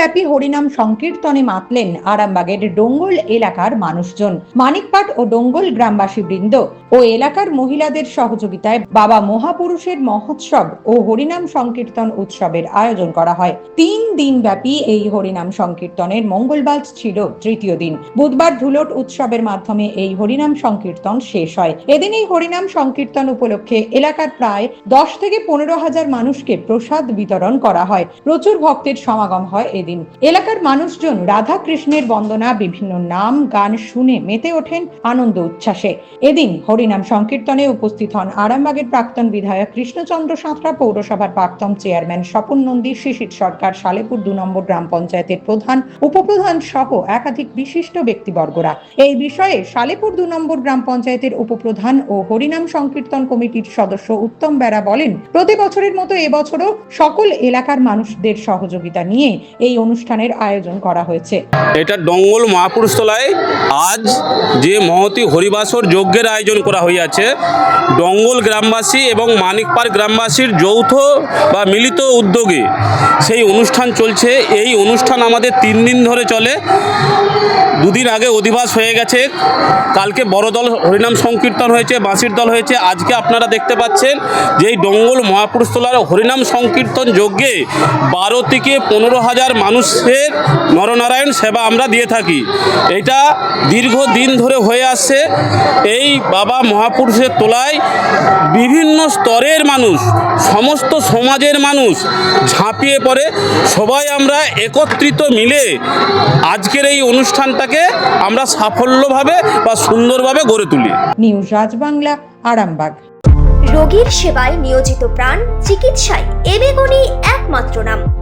ব্যাপী হরিনাম সংকীর্তনে মাতলেন আরামবাগের ডোঙ্গল এলাকার মানুষজন। মানিকপাট ও ডোঙ্গল গ্রামবাসী বৃন্দ ও এলাকার মহিলাদের সহযোগিতায় বাবা মহাপুরুষের মহোৎসব ও হরিনাম সংকীর্তন উৎসবের আয়োজন করা হয়। তিন দিন ব্যাপী এই হরিনাম সংকীর্তনের মঙ্গলবার ছিল তৃতীয় দিন। বুধবার ধুলট উৎসবের মাধ্যমে এই হরিনাম সংকীর্তন শেষ হয়। এদিন এই হরিনাম সংকীর্তন উপলক্ষে এলাকার প্রায় দশ থেকে পনেরো হাজার মানুষকে প্রসাদ বিতরণ করা হয়। প্রচুর ভক্তের সমাগম হয় এদিন। এলাকার মানুষজন রাধা কৃষ্ণের বন্দনা, বিভিন্ন নাম, গান শুনে মেতে ওঠেন আনন্দ উচ্ছ্বাসে। এদিন হরিনাম সংকীর্তনে উপস্থিত হন আরামবাগের প্রাক্তন বিধায়ক কৃষ্ণচন্দ্র সাঁতরা পৌরসভার প্রাক্তন চেয়ারম্যান স্বপন নন্দী, শিশির সরকার সালেপুর দু নম্বর গ্রাম পঞ্চায়েতের প্রধান, উপপ্রধান সহ একাধিক বিশিষ্ট ব্যক্তিবর্গরা। এই বিষয়ে সালেপুর দু নম্বর গ্রাম পঞ্চায়েতের উপপ্রধান ও হরিনাম সংকীর্তন কমিটির সদস্য উত্তম বেরা বলেন, প্রতি বছরের মতো এবছরও সকল এলাকার মানুষদের সহযোগিতা নিয়ে এই অনুষ্ঠানের আয়োজন করা হয়েছে। এটা ডঙ্গল মহাপুরুষতলায় আজ যে মহতি হরিবাসর যজ্ঞের আয়োজন করা হইয়াছে, ডঙ্গল গ্রামবাসী এবং মানিকপাড় গ্রামবাসীর যৌথ বা মিলিত উদ্যোগে সেই অনুষ্ঠান চলছে। এই অনুষ্ঠান আমাদের তিন দিন ধরে চলে। দুদিন আগে অধিবাস হয়ে গেছে। কালকে বড় দল হরিনাম সংকীর্তন হয়েছে, বাঁশির দল হয়েছে। আজকে আপনারা দেখতে পাচ্ছেন যে এই ডঙ্গল মহাপুরুষতলার হরিনাম সংকীর্তন যজ্ঞে বারো থেকে পনেরো হাজার মানুষের নরনারায়ণ সেবা আমরা দিয়ে থাকি। এটা দীর্ঘ দিন ধরে হয়ে আসছে। এই বাবা মহাপুরুষের তোলায় বিভিন্ন স্তরের মানুষ সমস্ত সমাজের মানুষ ঝাঁপিয়ে পড়ে। সবাই আমরা একত্রিত মিলে আজকের এই অনুষ্ঠানটাকে আমরা সাফল্যভাবে বা সুন্দরভাবে গড়ে তুলি। নিউজ রাজবাংলা আরামবাগ। রোগীর সেবায় নিয়োজিত প্রাণ চিকিৎসায় এবেগুনি একমাত্র নাম।